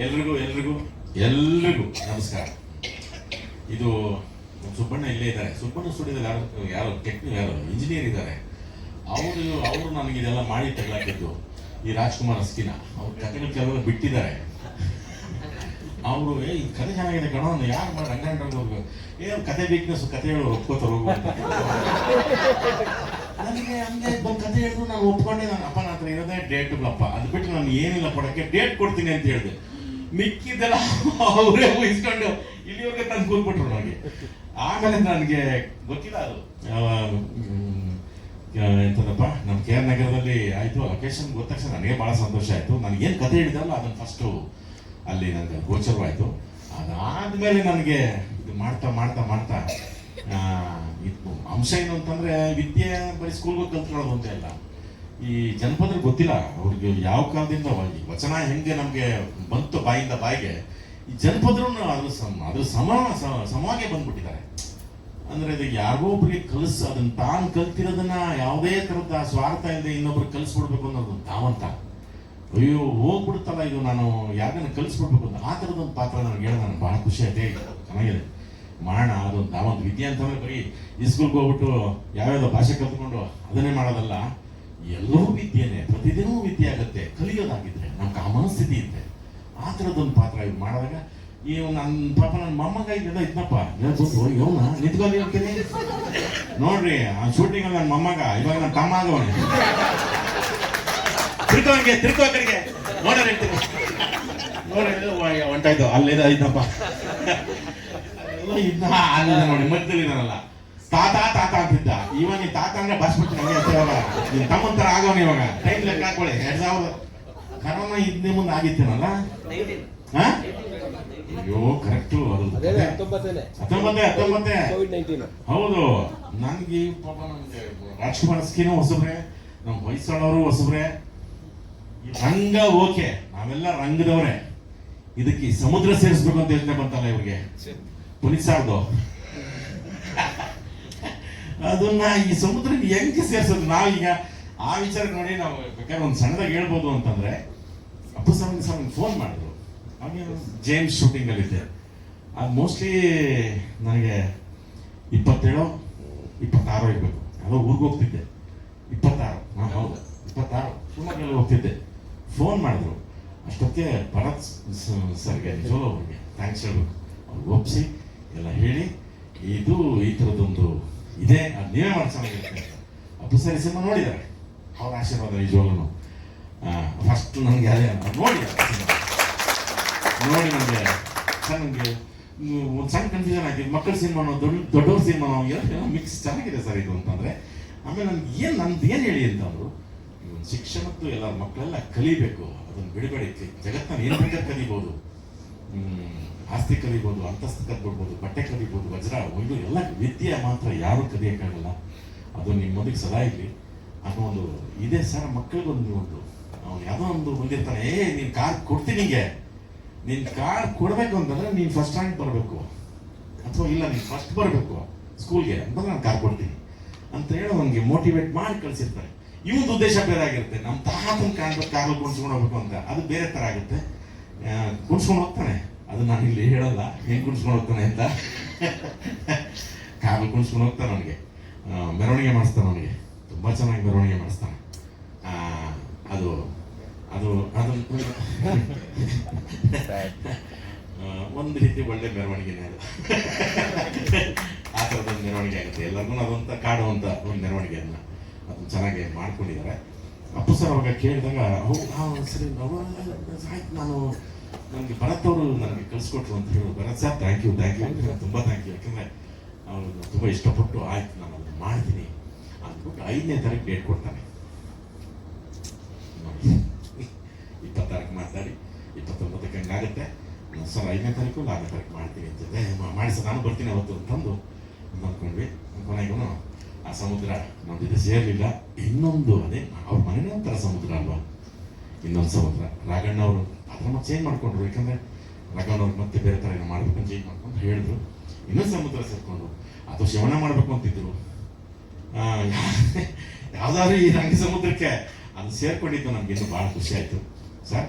ಎಲ್ರಿಗೂ ಎಲ್ರಿಗೂ ಎಲ್ರಿಗೂ ನಮಸ್ಕಾರ. ಇದು ಸುಬ್ಬಣ್ಣ ಇಲ್ಲೇ ಇದ್ದಾರೆ. ಸುಬ್ಬಣ್ಣ ಸ್ಟುಡಿಯೋದಲ್ಲಿ ಯಾರು ಯಾರು ಟೆಕ್ನಿ ಯಾರು ಇಂಜಿನಿಯರ್ ಇದ್ದಾರೆ. ಅವರು ಅವರು ನನಗೆ ಇದೆಲ್ಲ ಮಾಡಿ ತಗಲಾಕಿದ್ದು ಈ ರಾಜ್ಕುಮಾರ್ ಅಸ್ಕಿನ ಅವ್ರು ಕಥೆಗಳು ಕೆಲವೆಲ್ಲ ಬಿಟ್ಟಿದ್ದಾರೆ. ಅವರು, ಏ, ಈ ಕಥೆ ಚೆನ್ನಾಗಿದೆ ಕಣೋ ಯಾರು ಮಾಡಿ ರಂಗಂಡ್ರಿಗೆ ಏ ಏನು ಕತೆ ವೀಕ್ನೆಸ್ ಕತೆ ಹೇಳು ಒಪ್ಕೋತಾರೆ ನನಗೆ ಹಂಗೆ ಬಂದು ಕತೆ ಹೇಳಿದ್ರು, ನಾನು ಒಪ್ಕೊಂಡೆ, ನಾನು ಅಪ್ಪ ಹತ್ರ ಇರೋದೇ ಡೇಟ್ಗಳಪ್ಪ ಅದು ಬಿಟ್ಟು ನಾನು ಏನಿಲ್ಲ ಕೊಡೋಕ್ಕೆ ಡೇಟ್ ಕೊಡ್ತೀನಿ ಅಂತ ಹೇಳಿದೆ. ಮಿಕ್ಕಿದ್ದೆಲ್ಲ ಅವರೇ ಊಹಿಸ್ಕೊಂಡು ಇಲ್ಲಿವರೆಗೆ ತಂದು ಕೂತ್ಬಿಟ್ರು ನನಗೆ ಆಮೇಲೆ ನನಗೆ ಗೊತ್ತಿಲ್ಲ ಅದು. ಎಂತದಪ್ಪ ನಮ್ಮ ಕೆ ಆರ್ ನಗರದಲ್ಲಿ ಆಯಿತು ಲೊಕೇಶನ್ ಗೊತ್ತ ತಕ್ಷಣ ನನಗೆ ಭಾಳ ಸಂತೋಷ ಆಯಿತು. ನನಗೆ ಏನು ಕತೆ ಹೇಳಿದಲ್ಲ ಅದನ್ನು ಫಸ್ಟು ಅಲ್ಲಿ ನನಗೆ ಗೋಚರವಾಯಿತು. ಅದಾದಮೇಲೆ ನನಗೆ ಇದು ಮಾಡ್ತಾ ಮಾಡ್ತಾ ಮಾಡ್ತಾ ಇದು ಅಂಶ ಏನು ಅಂತಂದರೆ ವಿದ್ಯೆ ಬರೀ ಸ್ಕೂಲ್ಗೆ ಕಲ್ತ್ಕೊಳ್ಳೋದು ಅಂತ ಇಲ್ಲ ಈ ಜನಪದರು ಗೊತ್ತಿಲ್ಲ. ಅವ್ರಿಗೆ ಯಾವ ಕಾಲದಿಂದ ಈ ವಚನ ಹೆಂಗೆ ನಮಗೆ ಬಂತು ಬಾಯಿಂದ ಬಾಯಿಗೆ, ಈ ಜನಪದರು ಅದ್ರ ಸಮ ಅದ್ರ ಸಮ ಸಮಾಗೆ ಬಂದ್ಬಿಟ್ಟಿದ್ದಾರೆ. ಅಂದ್ರೆ ಇದು ಯಾರಿಗೋ ಒಬ್ರಿಗೆ ಕಲಿಸ್ ಅದನ್ನ ತಾನು ಕಲ್ತಿರೋದನ್ನ ಯಾವುದೇ ತರದ ಸ್ವಾರ್ಥ ಇಲ್ಲದೆ ಇನ್ನೊಬ್ರು ಕಲಿಸ್ಬಿಡ್ಬೇಕು ಅನ್ನೋದು ತಾವಂತ ಅಯ್ಯೋ ಹೋಗ್ಬಿಡುತ್ತಲ್ಲ ಇದು ನಾನು ಯಾರನ್ನ ಕಲಿಸ್ಬಿಡ್ಬೇಕು ಅಂತ. ಆ ಥರದೊಂದು ಪಾತ್ರ ನನಗೆ ಹೇಳ ನನಗೆ ಬಹಳ ಖುಷಿ ಆಯ್ತು. ಚೆನ್ನಾಗಿದೆ. ಮಾಡೋಣ ಅದೊಂದು ನಾವೊಂದು ವಿದ್ಯೆ ಅಂತಂದ್ರೆ ಬರೀ ಈ ಸ್ಕೂಲ್ಗೆ ಹೋಗ್ಬಿಟ್ಟು ಯಾವ್ಯಾವ ಭಾಷೆ ಕಲ್ತ್ಕೊಂಡು ಅದನ್ನೇ ಮಾಡೋದಲ್ಲ. ಎಲ್ಲವೂ ವಿದ್ಯೆನೆ, ಪ್ರತಿದಿನವೂ ವಿದ್ಯೆ ಆಗುತ್ತೆ, ಕಲಿಯೋದಾಗಿದ್ರೆ ನಮ್ಗೆ ಆ ಮನಸ್ಥಿತಿ ಇದ್ರೆ. ಆ ಥರದೊಂದು ಪಾತ್ರ ಇದು ಮಾಡಿದಾಗ ಇವ್ ನನ್ನ ಪಾಪ ನನ್ನ ಮೊಮ್ಮಗ ಇದೆಲ್ಲ ಇದ್ನಪ್ಪ. ಹೇಳ್ಬಿಟ್ಟು ಇವನ? ನಿಂತ್ಕೊಳ್ಳಿ ಅಂತೀನಿ ನೋಡ್ರಿ, ಆ ಶೂಟಿಂಗ್ ನನ್ನ ಮೊಮ್ಮಗ, ಇವಾಗ ನನ್ನ ತಮ್ಮ ಆಗೋಣ ತಿರ್ಕೋಂಗೆ ತಿರ್ಕೋಕರಿಗೆ ತಿರ್ಕೋ ಆ ಕಡೆಗೆ ನೋಡೋಣ ಹೇಳ್ತೀನಿ ನೋಡಿ ಹೊಂಟಾಯ್ತು ಅಲ್ಲಿದ ಇದ್ನಪ್ಪ. ಎಲ್ಲ ಇದ್ದ ಅಲ್ಲಿದೆ ನೋಡಿ ಮಧ್ಯದಲ್ಲಿ ಇದಾನಲ್ಲ ತಾತ ತಾತ ಅಂತಿದ್ದ. ಇವಾಗ ನೀನ್ ತಾತ ಅಂದ್ರೆ ಬಸ್ ಬಿಟ್ಟು ತಮ್ಮಂತರ ಆಗೋನ್ ಇವಾಗ ನಿನ್ ತಮ್ಮನ್ ತರ ಆಗವನ ಇವಾಗ. ಟೈಮ್ ಲೆಕ್ಕ ಹಾಕೊಳ್ಳಿ. ಎರಡ್ ಸಾವಿರ ಕರೋನಾ ಇದ್ನೆ ಮುಂದೆ ಆಗಿತ್ತೇನಲ್ಲ? ಹಾ? ಅಯ್ಯೋ ಕರೆಕ್ಟ್ ಅದೇ ಹತ್ತೊಂಬತ್ತೆ ಹತ್ತೊಂಬತ್ತೆ. ಹೌದು. ನನ್ಗೆ ಪಾಪ ನಮ್ಗೆ ರಾಜ್ಕುಮಾರ್ ಸ್ಕೀನು ಹೊಸಬ್ರೆ ನಮ್ಮ ಹೊಯ್ಸಳವರು ಹೊಸಬ್ರೆ. ರಂಗ ಓಕೆ. ನಾವೆಲ್ಲ ರಂಗದವ್ರೆ. ಇದಕ್ಕೆ ಸಮುದ್ರ ಸೇರಿಸ್ಬೇಕು ಅಂತ ಯೋಚನೆ ಬಂತಲ್ಲ ಇವ್ರಿಗೆ. ಪುನೀತ್ ಸಾರ್ದು. ಅದನ್ನ ಈ ಸಮುದ್ರಕ್ಕೆ ಹೆಂಗೆ ಸೇರ್ಸೋದು? ನಾವೀಗ ಆ ವಿಚಾರ ನೋಡಿ ನಾವು ಬೇಕಾದ್ರೆ ಒಂದು ಸಣ್ಣದಾಗಿ ಹೇಳ್ಬೋದು ಅಂತಂದ್ರೆ, ಅಪ್ಪು ಸ್ವಾಮಿ ಸ್ವಾಮಿ ಫೋನ್ ಮಾಡಿದ್ರು. ಹಾಗೆ ಜೇಮ್ಸ್ ಶೂಟಿಂಗ್ ಅಲ್ಲಿ ಇದ್ದೆ. ಅದು ಮೋಸ್ಟ್ಲಿ ನನಗೆ ಇಪ್ಪತ್ತೇಳು, ಇಪ್ಪತ್ತಾರು ಇರಬೇಕು. ಯಾವುದೋ ಊರಿಗೆ ಹೋಗ್ತಿದ್ದೆ. ಇಪ್ಪತ್ತಾರು. ಹಾಂ ಹೌದು, ಇಪ್ಪತ್ತಾರು. ಶಿವಮೊಗ್ಗಲ್ಲಿ ಹೋಗ್ತಿದ್ದೆ. ಫೋನ್ ಮಾಡಿದ್ರು. ಅಷ್ಟೊತ್ತಿಗೆ ಭರತ್ ಸರ್ಗೆ, ಜೋಲೋ ಅವ್ರಿಗೆ ಥ್ಯಾಂಕ್ಸ್ ಹೇಳ್ಬೇಕು. ಅವ್ರಿಗೆ ಒಪ್ಪಿಸಿ ಎಲ್ಲ ಹೇಳಿ, ಇದು ಈ ಥರದೊಂದು ಇದೆ ಅದು ನೀವೇ ಮಾಡಿ ಚೆನ್ನಾಗಿರುತ್ತೆ ಅಂತ. ಅಪ್ಪು ಸರಿ ಸಿನಿಮಾ ನೋಡಿದ್ದಾರೆ. ಅವ್ರ ಆಶೀರ್ವಾದ ನಿಜವಾಗ್ಲೂ ಫಸ್ಟ್ ನನಗೆ ಅದೇ ನೋಡಿ ನೋಡಿ ನನಗೆ ಸರ್ ನನಗೆ ಒಂದು ಸಣ್ಣ ಕನ್ಫ್ಯೂಷನ್ ಆಗಿದೆ ಮಕ್ಕಳ ಸಿನಿಮಾನೋ ದೊಡ್ಡ ದೊಡ್ಡವ್ರ ಸಿನಿಮಾನೋ ಏನೋ ಮಿಕ್ಸ್ ಚೆನ್ನಾಗಿದೆ ಸರ್ ಇದು ಅಂತಂದರೆ. ಆಮೇಲೆ ನನಗೆ ಏನು ನಂದು ಏನು ಹೇಳಿ ಅಂತಂದರು ಶಿಕ್ಷಣದ್ದು ಎಲ್ಲ ಮಕ್ಕಳೆಲ್ಲ ಕಲಿಬೇಕು. ಅದನ್ನು ಬಿಡಬೇಡಿ. ಜಗತ್ತನ್ನು ಏನು ಬೇಕಾದ್ರೆ ಕಲಿಬೋದು. ಆಸ್ತಿ ಕಲಿಬೋದು, ಅಂತಸ್ತು ಕಲ್ಬಿಡ್ಬೋದು ಬಟ್ಟೆ ಕಲಿಬೋದು, ವಜ್ರ ಒಯ್ದು ಎಲ್ಲ ವಿದ್ಯೆ ಮಾತ್ರ ಯಾರು ಕಲಿಯೋಕ್ಕಾಗಲ್ಲ. ಅದು ನಿಮ್ಮ ಮುಂದಿಗೆ ಸದಾ ಇರಲಿ. ಅನ್ನೋ ಒಂದು ಇದೆ ಸರ್ ಮಕ್ಕಳಿಗೊಂದು ಒಂದು. ಅವ್ನು ಯಾವುದೋ ಒಂದು ಬಂದಿರ್ತಾನೆ ಏ, ನೀನು ಕಾರ್ ಕೊಡ್ತೀನಿ ನಿಮಗೆ ನೀನು ಕಾರ್ ಕೊಡಬೇಕು ಅಂತಂದ್ರೆ ನೀನು ಫಸ್ಟ್ ರ್ಯಾಂಕ್ ಬರಬೇಕು. ಅಥವಾ ಇಲ್ಲ, ನೀನು ಫಸ್ಟ್ ಬರಬೇಕು ಸ್ಕೂಲ್ಗೆ ಅಂತಂದ್ರೆ ನಾನು ಕಾರ್ ಕೊಡ್ತೀನಿ. ಅಂತ ಹೇಳಿ ಅವನಿಗೆ ಮೋಟಿವೇಟ್ ಮಾಡಿ ಕಳಿಸಿರ್ತಾರೆ. ಇವನ್ ಉದ್ದೇಶ ಬೇರೆ ಆಗಿರುತ್ತೆ. ನಮ್ಮ ತಾತನ ಕಾರ್ ಕಾರ್ ಕುಣಿಸ್ಕೊಂಡು ಹೋಗ್ಬೇಕು ಅಂತ. ಅದು ಬೇರೆ ಥರ ಆಗುತ್ತೆ. ಕುಣಿಸ್ಕೊಂಡು ಹೋಗ್ತಾನೆ. ಅದು ನಾನು ಇಲ್ಲಿ ಹೇಳಲ್ಲ. ಹೆಂಗೆ ಕುಣಿಸ್ಕೊಂಡು ಹೋಗ್ತಾನೆ ಅಂತ. ಕಾಲು ಕುಣಿಸ್ಕೊಂಡು ಹೋಗ್ತಾನೆ ನನಗೆ ಮೆರವಣಿಗೆ ಮಾಡಿಸ್ತಾನೆ ಅವನಿಗೆ. ತುಂಬ ಚೆನ್ನಾಗಿ ಮೆರವಣಿಗೆ ಮಾಡಿಸ್ತಾನೆ. ಅದು ಅದು ಅದು ಒಂದು ರೀತಿ ಒಳ್ಳೆ ಮೆರವಣಿಗೆನೇ ಅದು. ಆ ಥರದೊಂದು ಮೆರವಣಿಗೆ ಆಗುತ್ತೆ. ಎಲ್ಲರಿಗೂ ಅದೊಂಥ ಕಾಡುವಂಥ ಒಂದು ಮೆರವಣಿಗೆ ಅದನ್ನ ಅದು ಚೆನ್ನಾಗಿ ಮಾಡ್ಕೊಂಡಿದ್ದಾರೆ. ಅಪ್ಪು ಸರ್ ಅವಾಗ ಕೇಳಿದಾಗ ಹೌದು ಸರಿ ನಾವು ಆಯ್ತು, ನಾನು ನನಗೆ ಭರತ್ ಅವರು ನನಗೆ ಕಳಿಸ್ಕೊಟ್ರು ಅಂತ ಹೇಳಿ Bharat sir thank you thank you ತುಂಬ ಥ್ಯಾಂಕ್ ಯು ಯಾಕಂದರೆ ಅವರು ತುಂಬ ಇಷ್ಟಪಟ್ಟು ಆಯ್ತು ನಾನು ಅದನ್ನು ಮಾಡ್ತೀನಿ. ಅಂದ್ಬಿಟ್ಟು ಐದನೇ ತಾರೀಕು ಡೇಟ್ ಕೊಡ್ತಾನೆ. ಇಪ್ಪತ್ತಾರಕ್ಕೆ ಮಾತಾಡಿ ಇಪ್ಪತ್ತೊಂಬತ್ತಕ್ಕೆ ಹಂಗಾಗುತ್ತೆ. ಸರ್ ಐದನೇ ತಾರೀಕು ಆರನೇ ತಾರೀಕು ಮಾಡ್ತೀನಿ ಅಂತ ಹೇಳಿದೆ. ಮಾಡಿ ಸರ್ ನಾನು ಬರ್ತೀನಿ ಅವತ್ತು ಅಂತಂದು ಅಂದ್ಕೊಂಡ್ವಿ. ಕೊನೆಗೂ ಆ ಸಮುದ್ರ ನಮ್ದಿದೆ ಸೇರಲಿಲ್ಲ. ಇನ್ನೊಂದು ಅದೇ ಅವ್ರ ಮನೆನೇ ಒಂಥರ ಸಮುದ್ರ ಅಲ್ವಾ? ಇನ್ನೊಂದು ಸಮುದ್ರ. ರಾಘಣ್ಣ ಅವರು ಮತ್ತೆ ಚೇಂಜ್ ಮಾಡ್ಕೊಂಡ್ರು. ಯಾಕಂದ್ರೆ ಅವ್ರು ಮತ್ತೆ ಬೇರೆ ಥರ ಏನೋ ಮಾಡ್ಬೇಕಂತ ಚೇಂಜ್ ಮಾಡ್ಕೊಂಡು ಹೇಳಿದ್ರು. ಇನ್ನೂ ಸಮುದ್ರ ಸೇರ್ಕೊಂಡು ಅಥವಾ ಶ್ರವಣ ಮಾಡಬೇಕು ಅಂತಿದ್ರು. ಯಾವ್ದಾದ್ರು ಈ ರಂಗ ಸಮುದ್ರಕ್ಕೆ ಅದು ಸೇರ್ಕೊಂಡಿದ್ದು ನಮ್ಗೆ ಇನ್ನೂ ಭಾಳ ಖುಷಿ ಆಯ್ತು. ಸರ್,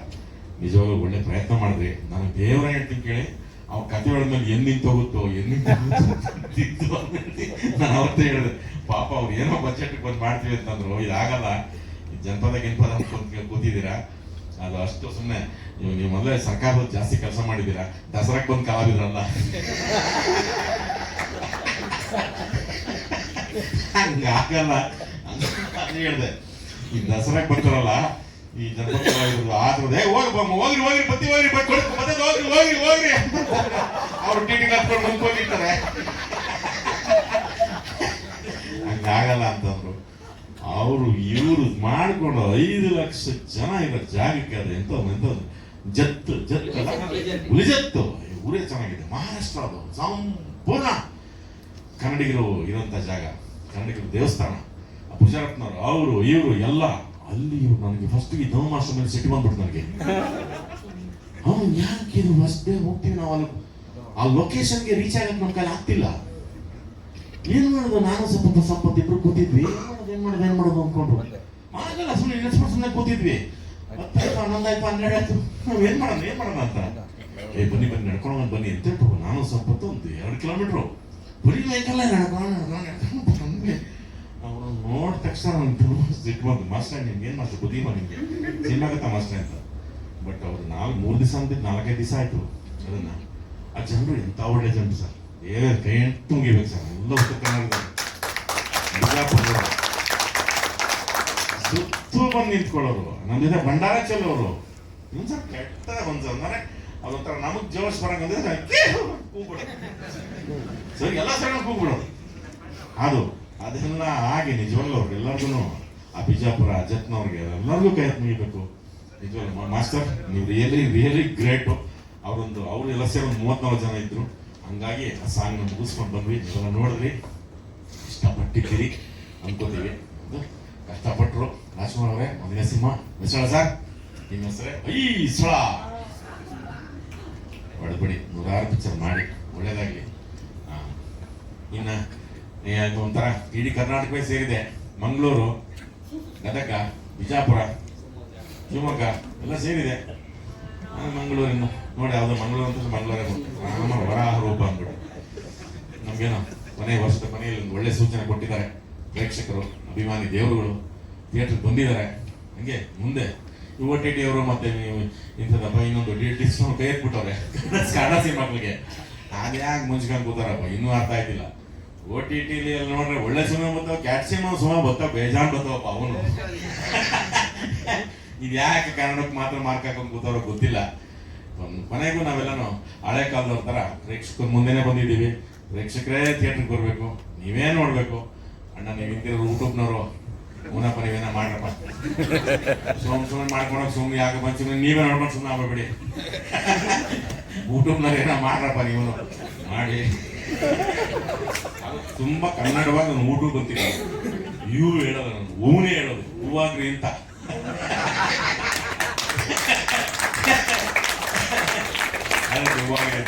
ನಿಜವಾಗ್ಲೂ ಒಳ್ಳೆ ಪ್ರಯತ್ನ ಮಾಡಿದ್ರಿ. ನಾನು ದೇವರ ಹೇಳ್ತೀನಿ ಕೇಳಿ, ಅವ್ರ ಕತೆ ಹೇಳಿದ್ಮೇಲೆ ಎಲ್ಲಿ ನಿಂತೋಗುತ್ತೋ ಎಲ್ಲಿ ನಿಂತು ನಾನು ಅವತ್ತೇ ಹೇಳಿದೆ. ಪಾಪ ಅವ್ರು ಏನೋ ಬಜೆಟ್ ಬಂದು ಮಾಡ್ತೀವಿ ಅಂತಂದ್ರು. ಇದಾಗಲ್ಲ. ಜನಪದ, ಗಿನ್ಪದ ಅಂತ ಕೂತಿದ್ದೀರಾ? ಅದು ಅಷ್ಟು ಸುಮ್ಮನೆ ನೀವು ಮೊದಲೇ ಸರ್ಕಾರದ ಜಾಸ್ತಿ ಕೆಲಸ ಮಾಡಿದ್ದೀರಾ? ದಸರಾಕ್ ಬಂದು ಕಲಾವಿದ್ರಲ್ಲ. ಹಂಗಾಗಲ್ಲ ಹೇಳ್ದೆ. ಈ ದಸರಾಕ್ ಬರ್ತಾರಲ್ಲ, ಈ ಜನಪದ ಆದ್ರೆ ಹೋಗಿ ಹೋಗ್ರಿ ಹೋಗ್ರಿ ಬತ್ತಿ ಹೋಗ್ರಿ ಮತ್ತೆ ಹೋಗ್ರಿ ಹೋಗ್ರಿ ಹೋಗ್ರಿ ಅವ್ರು ಟಿಟಿ ಕಟ್ಕೊಂಡು ಮುಂದೆ ಹೋಗಿರ್ತಾರೆ ಹಂಗಾಗಲ್ಲ ಅಂತಂದ್ರು. ಅವರು ಇವರು ಮಾಡ್ಕೊಂಡು ಐದು ಲಕ್ಷ ಜನ ಇರೋ ಜಾಗಕ್ಕೆ ಅದು ಎಂತ ಜತ್ ಜತ್ ಉಳಿಜತ್ತು. ಊರೇ ಚೆನ್ನಾಗಿದೆ. ಮಹಾರಾಷ್ಟ್ರ ಅದು ಸಂಪೂರ್ಣ ಕನ್ನಡಿಗರು ಇರುವಂತ ಜಾಗ, ಕನ್ನಡಿಗರು ದೇವಸ್ಥಾನ. ಪುರುಷಾರತ್ನವ್ರು ಅವರು, ಇವರು ಎಲ್ಲ ಅಲ್ಲಿ ಇವ್ರು ನನಗೆ ಫಸ್ಟ್ ಈ ಧರ್ಮ ಮಾಸ್ಟರ್ ಮೇಲೆ ಸಿಟ್ಟು ಬಂದ್ಬಿಟ್ಟು ನನಗೆ. ಅವನು ಯಾಕೆ ಇದು ಫಸ್ಟ್ ಹೋಗ್ತೀವಿ ನಾವು ಅಲ್ಲಿ? ಆ ಲೊಕೇಶನ್ಗೆ ರೀಚ್ ಆಗಕ್ಕೆ ನಮ್ಮ ಕೈಲಿ ಆಗ್ತಿಲ್ಲ. ಏನ್ ಮಾಡೋದು? ನಾನು ಸ್ವಲ್ಪ ಸಂಪತ್ತು ಇಬ್ರು ಕೂತಿದ್ವಿ. ಏನ್ ಮಾಡೋದು ಏನ್ ಮಾಡೋದು ಬಂದೆ ಅನ್ಕೊಂಡ್ರು ಆಗಲ್ಲ ಸುಮ್ಮನೆ ನೆನೆಸ್ಬಿಟ್ಟು ಸುಮ್ಮನೆ ಕೂತಿದ್ವಿ. ಹತ್ತಾಯ್ತು ಹನ್ನೊಂದು ಆಯ್ತು ಹನ್ನೆರಡು ಆಯ್ತು. ನಾವ್ ಏನ್ ಮಾಡೋಣ ಏನ್ ಮಾಡೋಣ ಅಂತ. ಏ ಬನ್ನಿ ಬನ್ನಿ ನಡ್ಕೊಂಡು ಬಂದ್ ಬನ್ನಿ ಅಂತ ಹೇಳ್ಬಿಟ್ಟು ನಾನು ಸಂಪತ್ತು ಒಂದು ಎರಡು ಕಿಲೋಮೀಟ್ರು. ಬರೀ ವೆಹಿಕಲ್ ನಡ್ಕೊಂಡು ನಡ್ಕೊಂಡು ನಡ್ಕೊಂಡು ಬಂದ್ವಿ ಅವ್ರು ನೋಡಿದ ತಕ್ಷಣ ಒಂದು ತುಂಬ ಸಿಟ್ಟು ಬಂತು ಮಾಸ್ಟರ್ ನಿಮ್ಗೆ ಏನ್ ಮಾಸ್ಟರ್ ಬುದ್ಧಿಮ ನಿಮ್ಗೆ ಸಿನಿಮಾಗತ್ತ ಮಾಸ್ಟರ್ ಅಂತ? ಬಟ್ ಅವ್ರು ನಾಲ್ಕು ಮೂರು ದಿವಸ ಅಂದಿದ್ದು ನಾಲ್ಕೈದು ದಿವಸ ಆಯ್ತು. ಅದನ್ನ. ಆ ಜನರು ಎಂತ ಒಳ್ಳೆ ಜನರು ಸರ್. ಏ ಕೈ ತುಂಗಿಬೇಕು ಸರ್. ಎಲ್ಲ ಉತ್ತರ ಕನ್ನಡದ ಬಿಜಾಪುರದವರು. ಸುತ್ತು ಬಂದು ನಿಂತ್ಕೊಳ್ಳೋರು. ನಮ್ಮ ಜೊತೆ ಭಂಡಾರ ಚೆಲ್ಲೋರು. ಕೆಟ್ಟ ಬಂದು ಅಂದ್ರೆ ಅದೊಂಥರ ನಮಗ್ ಜೋಶ್ ಬರಂಗಂದ್ರೆ ಸರಿ ಎಲ್ಲ ಸಣ್ಣ ಕೂಗ್ಬಿಡೋದು ಅದು, ಅದೆಲ್ಲ ಹಾಗೆ ನಿಜವಾಗ್ಲೂ ಅವ್ರಿಗೆಲ್ಲರಿಗೂ ಆ ಬಿಜಾಪುರ ಅಜತ್ನವ್ರಿಗೆ ಎಲ್ಲರಿಗೂ ಕೈ ಮುಗಿಬೇಕು. ನಿಜವಲ್ಲ ಮಾಸ್ಟರ್, ನೀವು ರಿಯಲಿ ರಿಯಲಿ ಗ್ರೇಟು ಅವರೊಂದು, ಅವ್ರು ಎಲ್ಲ ಸೇರಿ ಒಂದು ಮೂವತ್ನಾಲ್ಕು ಜನ ಇದ್ರು. ಹಂಗಾಗಿ ಆ ಸಾಂಗ್ನ ಮುಗಿಸ್ಕೊಂಡು ಬಂದ್ವಿ. ನೋಡ್ರಿ ನೋಡಿದ್ರಿ ಇಷ್ಟಪಟ್ಟಿದ್ದೀರಿ. ಅನ್ಕೋತೀವಿ ರಾಜ್ಕುಮಾರ್ ಅವರೇ ಮೊದಲನೇ ಸಿಂಹ ಮಿಸಳ ಸರ್ ನಿಮ್ಮ ಹೆಸರೇ ಐ ಸಳ ಪಿಕ್ಚರ್ ಮಾಡಿ ಒಳ್ಳೇದಾಗಲಿ ಆ, ಇನ್ನ ಅದು ಒಂಥರ ಇಡೀ ಕರ್ನಾಟಕವೇ ಸೇರಿದೆ ಮಂಗಳೂರು ಗದಗ ಬಿಜಾಪುರ ಶಿವಮೊಗ್ಗ ಎಲ್ಲ ಸೇರಿದೆ ಮಂಗಳೂರಿನ ನೋಡಿ ಯಾವ್ದು ಮಂಗಳೂರು ಅಂತ ಮಂಗಳೂರೇ ರಾಮ ವರಾಹ ರೂಪ ಅಂದ್ಬಿಟ್ಟು ನಮಗೇನೋ ಕೊನೆ ವರ್ಷದ ಕೊನೆಯಲ್ಲಿ ಒಳ್ಳೆ ಸೂಚನೆ ಕೊಟ್ಟಿದ್ದಾರೆ. ಪ್ರೇಕ್ಷಕರು ಅಭಿಮಾನಿ ದೇವರುಗಳು. ಥಿಯೇಟರ್ ಬಂದಿದ್ದಾರೆ. ಹಂಗೆ, ಮುಂದೆ. ಯುವ ಟಿ ಟಿ ಅವರು ಮತ್ತೆ ನೀವು ಇಂಥದಪ್ಪ ಇನ್ನೊಂದು ಡಿ ಟಿ ಕೈ ಎತ್ಬಿಟ್ಟವ್ರೆ ಕನ್ನಡ ಸಿನಿಮಾಗಳಿಗೆ. ಅದ್ಯಾಕೆ ಮುಂಚ್ಕೊಂಡು ಕೂತಾರಪ್ಪ? ಇನ್ನೂ ಅರ್ಥ ಆಯ್ತಿಲ್ಲ. ಓ ಟಿ ಟಿಲಿ ಎಲ್ಲ ನೋಡ್ರೆ ಒಳ್ಳೆ ಸಿನಿಮಾ ಬರ್ತಾವ ಕ್ಯಾಟ್ ಸಿನಿಮಾ ಸುಮಾ ಬರ್ತಾವ ಬೇಜಾನ್ ಬರ್ತಾವಪ್ಪ ಅವನು. ಇದ್ಯಾಕೆ ಕನ್ನಡಕ್ಕೆ ಮಾತ್ರ ಮಾರ್ಕ್ ಹಾಕೊಂಡು ಕೂತಾರೋ ಗೊತ್ತಿಲ್ಲ. ಕೊನ್- ಕೊನೆಗೂ ನಾವೆಲ್ಲನೂ ಹಳೆ ಕಾಲದವ್ರ ಥರ ಪ್ರೇಕ್ಷಕರು ಮುಂದೆನೆ ಬಂದಿದ್ದೀವಿ. ಪ್ರೇಕ್ಷಕರೇ ಥಿಯೇಟ್ರಿಗೆ ಬರಬೇಕು. ನೀವೇ ನೋಡಬೇಕು. ಅಣ್ಣ, ನೀವು ಹಿಂದಿರೋ ಯೂಟ್ಯೂಬ್ನವರು ಊನಪ್ಪ ನೀವೇನ ಮಾಡ್ರಪ್ಪ. ಸೋಮ್ ಸುಮ್ಮನೆ ಮಾಡ್ಕೊಳಕ್ ಸುಮ್ಮನೆ ಯಾಕೆ ಬಂದ್ ಸುಮ್ಮನೆ ನೀವೇ ನೋಡ್ಕೊಂಡು ಸುಮ್ಮನೆ ಆಗ್ಬೇಡಿ ಯೂಟ್ಯೂಬ್ನವ್ರು ಏನೋ ಮಾಡ್ರಪ್ಪ ನೀವು ಮಾಡಿ. ತುಂಬಾ ಕನ್ನಡವಾಗಿ ನಾನು ಊಟ ಗೊತ್ತಿಲ್ಲ. ಇವು ಹೇಳೋದು ನಾನು. ಹೂನೇ ಹೇಳೋದು. ಹೂವಾಗ್ರಿ ಅಂತ. ಹೂವಾಗ್ರಿ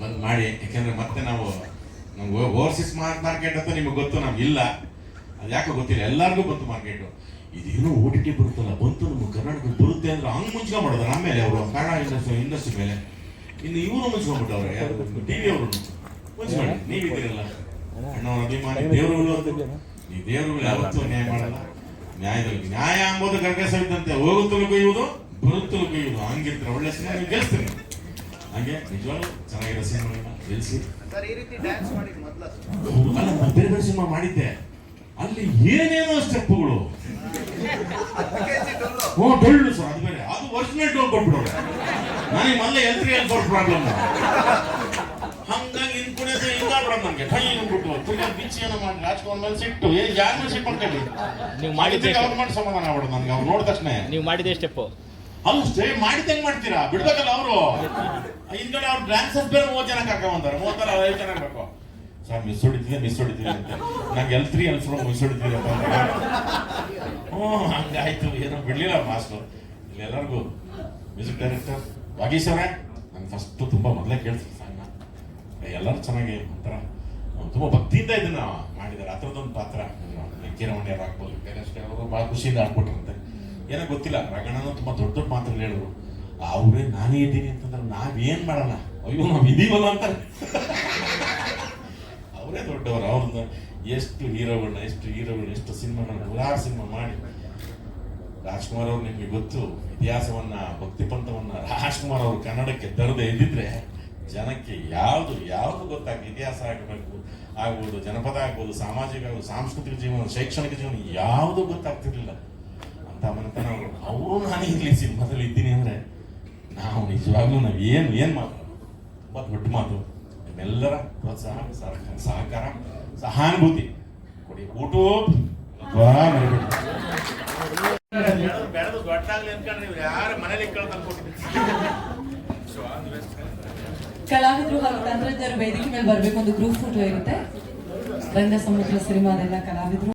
ಬಂದ್ ಮಾಡಿ. ಯಾಕೆಂದ್ರೆ ಮತ್ತೆ ನಾವು ನಮ್ಗೆ ಓವರ್ಸೀಸ್ ಮಾರ್ಕೆಟ್ ಅಂತ ನಿಮಗೆ ಗೊತ್ತು, ನಮ್ಗೆ ಇಲ್ಲ. ಅದು ಯಾಕೋ ಗೊತ್ತಿಲ್ಲ ಎಲ್ಲರಿಗೂ ಬಂತು ಮಾರ್ಕೆಟು. ಇದೇನೋ ಓ ಟಿ ಟಿ ಬರುತ್ತಲ್ಲ ಬಂತು ನಮ್ಮ ಕರ್ನಾಟಕಕ್ಕೆ ಬರುತ್ತೆ ಅಂದ್ರೆ ಹಂಗ್ ಮುಂಚೆ ನಮ್ಮ ಮೇಲೆ ಅವರು ಕನ್ನಡ ಇಂಡಸ್ಟ್ರಿ ಇಂಡಸ್ಟ್ರಿ ಮೇಲೆ. ಇನ್ನು ಇವರು ಮುಂಚ್ಕೊಂಡ್ಬಿಟ್ಟವ್ರೆ ಯಾರು? ಟಿ ವಿ ಅವರು ಮುಂಚ್ಕೊಳ್ಳಿ ನೀವಿದ್ದೀರಲ್ಲ. ಅಣ್ಣವ್ರ ಅಭಿಮಾನಿ ದೇವರುಗಳು ಈ ದೇವರುಗಳು ಯಾವತ್ತೂ ನ್ಯಾಯ ಮಾಡಲ್ಲ. ನ್ಯಾಯದಲ್ಲಿ ನ್ಯಾಯ ಅಂಬೋದು ಕರ್ಕಸ ಇದ್ದಂತೆ ಹೋಗುತ್ತಲೂ ಕೊಯ್ಯುವುದು ಬರುತ್ತಲೂ ಕೊಯ್ಯುವುದು ಹಂಗಿರ್ತಾರೆ ಒಳ್ಳೆ ಸಿನಿಮಾ ನೀವು ಗೆಲ್ಸ್ತೀರಿ. ಹಂಗೆ ನಿಜವಾಗ್ಲೂ ಚೆನ್ನಾಗಿರೋ ಸಿನಿಮಾಗಳನ್ನ ಗೆಲ್ಸಿ. ಅಲ್ಲ ನಾನು ಬೇರೆ ಬೇರೆ ಸಿನಿಮಾ ಮಾಡಿದ್ದೆ. ಅಲ್ಲಿ ಏನೇನೋ ಸ್ಟೆಪ್ಗಳು ಕೆಜಿ ಡೊಳ್ಳು ಸರ್ ಅದು ಬೇರೆ. ಅದು ಒರಿಜಿನಲ್ ಡೋಲ್ ಕೊಟ್ಬಿಡೋರು ನನಗೆ ಮೊದಲ L three L four problem ಹಂಗಾಗಿ ಇನ್ ಕುಣಿಯೋದು ಹಿಂಗಾಗ್ಬಿಡೋದು ನನಗೆ. ಕೈ ಬಿಟ್ಟು ತಿರ್ಗಾ ಬಿಚ್ಚಿ ಏನೋ ಮಾಡಿ ರಾಜ್ಕುಮಾರ್ ಮೇಲೆ ಸಿಟ್ಟು. ಏ ಯಾರ ಮೇಲೆ ಸಿಟ್ಟು ಮಾಡ್ಕೊಳ್ಳಿ ನೀವು ಮಾಡಿದ್ದೆ ಅವ್ರು ಮಾಡಿ ಸಮಾಧಾನ ಆಗ್ಬಿಡೋದು ನನಗೆ. ಅವ್ರು ನೋಡಿದ ತಕ್ಷಣ ನೀವು ಮಾಡಿದೆ ಸ್ಟೆಪ್ಪು ಅಲ್ಲ ಸ್ಟೇ ಮಾಡಿದ ಹೆಂಗ್ ಮಾಡ್ತೀರಾ? ಬಿಡ್ಬೇಕಲ್ಲ ಅವರು. ಹಿಂದ್ಗಡೆ ಅವ್ರು ಡ್ಯಾನ್ಸರ್ಸ್ ಬೇರೆ ಮೂವತ್ತು ಜನ ಕರ್ಕೊಂಬಂದಾರೆ ಮೂವತ್ತರ ಐದು ಜನ ಬೇಕು ಸರ್ ಮಿಸ್ ಹೊಡಿತಿದೆ ಮಿಸ್ ಹೊಡಿತಿದೆ ಅಂತ. ನಂಗೆ ಎಲ್ ತ್ರೀ ಎಲ್ ಮಿಸ್ ಹೊಡಿತಿದೆ ಅಂತ ಹ್ಞೂ, ಹಂಗಾಯ್ತು. ಏನೋ ಬಿಡ್ಲಿಲ್ಲ ಮಾಸ್ಟರ್. ಇಲ್ಲಿ ಎಲ್ಲರಿಗೂ ಮ್ಯೂಸಿಕ್ ಡೈರೆಕ್ಟರ್ ವಾಗೀಶ್ ಅವರೇ ನಂಗೆ ಫಸ್ಟ್ ತುಂಬ ಮೊದಲೇ ಕೇಳ್ತೀನಿ ಸಾಂಗ್ನ. ಎಲ್ಲರೂ ಚೆನ್ನಾಗಿ ಒಂಥರ ತುಂಬ ಭಕ್ತಿಯಿಂದ ಇದನ್ನ ಮಾಡಿದ್ದಾರೆ. ಆ ಥರದೊಂದು ಪಾತ್ರ ಕೀರಮಣ್ಯರು ಆಗ್ಬೋದು ಗಣೇಶ್ ಅವರು ಭಾಳ ಖುಷಿಯಿಂದ ಹಾಕ್ಬಿಟ್ರಂತೆ. ಏನೋ ಗೊತ್ತಿಲ್ಲ. ರಗಣನು ತುಂಬ ದೊಡ್ಡ ದೊಡ್ಡ ಮಾತುಗಳು ಹೇಳಿದ್ರು. ಅವರೇ, ನಾನೇ ಇದ್ದೀನಿ ಅಂತಂದ್ರೆ ನಾವೇನ್ ಮಾಡೋಣ ಅಯ್ಯೋ, ನಾವು ಇದೀವಲ್ಲ ಅಂತಾರೆ. ಅವರೇ ದೊಡ್ಡವರು. ಅವ್ರನ್ನ ಎಷ್ಟು ಹೀರೋಗಳನ್ನ, ಎಷ್ಟು ಹೀರೋಗಳು, ಎಷ್ಟು ಸಿನಿಮಾ ನೂರಾರು ಸಿನಿಮಾ ಮಾಡಿ. ರಾಜ್ಕುಮಾರ್ ಅವ್ರು ನಿಮಗೆ ಗೊತ್ತು, ಇತಿಹಾಸವನ್ನ ಭಕ್ತಿ ಪಂಥವನ್ನ ರಾಜ್ಕುಮಾರ್ ಅವರು ಕನ್ನಡಕ್ಕೆ ತರದೆ ಇದ್ದಿದ್ರೆ ಜನಕ್ಕೆ ಯಾವುದು ಯಾವುದು ಗೊತ್ತಾಗ ಇತಿಹಾಸ ಆಗಬೇಕು, ಆಗ್ಬೋದು, ಜನಪದ ಆಗ್ಬೋದು, ಸಾಮಾಜಿಕ ಆಗ್ಬೋದು, ಸಾಂಸ್ಕೃತಿಕ ಜೀವನ, ಶೈಕ್ಷಣಿಕ ಜೀವನ, ಯಾವುದು ಗೊತ್ತಾಗ್ತಿರ್ಲಿಲ್ಲ. ಅಂತ ಮನೆತನ ಅವರು ನಾನು ಇಲ್ಲಿ ಸಿನಿಮಾದಲ್ಲಿ ಇದ್ದೀನಿ ಅಂದ್ರೆ ನಾವು ನಿಜವಾಗ್ಲೂ ನಾವು ಏನು ಏನು ಮಾತು? ತುಂಬಾ ದೊಡ್ಡ ಮಾತು. ನಿಮ್ಮೆಲ್ಲರ ಪ್ರೋತ್ಸಾಹ ಸಹಕಾರ, ಸಹಾನುಭೂತಿ ಕೊಡಿ. ಬೆಳೆದು ದೊಡ್ಡಾಗ್ಲಿ ಕಲಾವಿದರು ಹಾಗೂ ತಂತ್ರಜ್ಞರು ವೇದಿಕೆ ಮೇಲೆ ಬರಬೇಕು ಒಂದು ಗ್ರೂಪ್ ಫೋಟೋ ಇರುತ್ತೆ. ರಂಗ ಸಮುದ್ರ ಸಿನಿಮಾದೆಲ್ಲ ಕಲಾವಿದರು.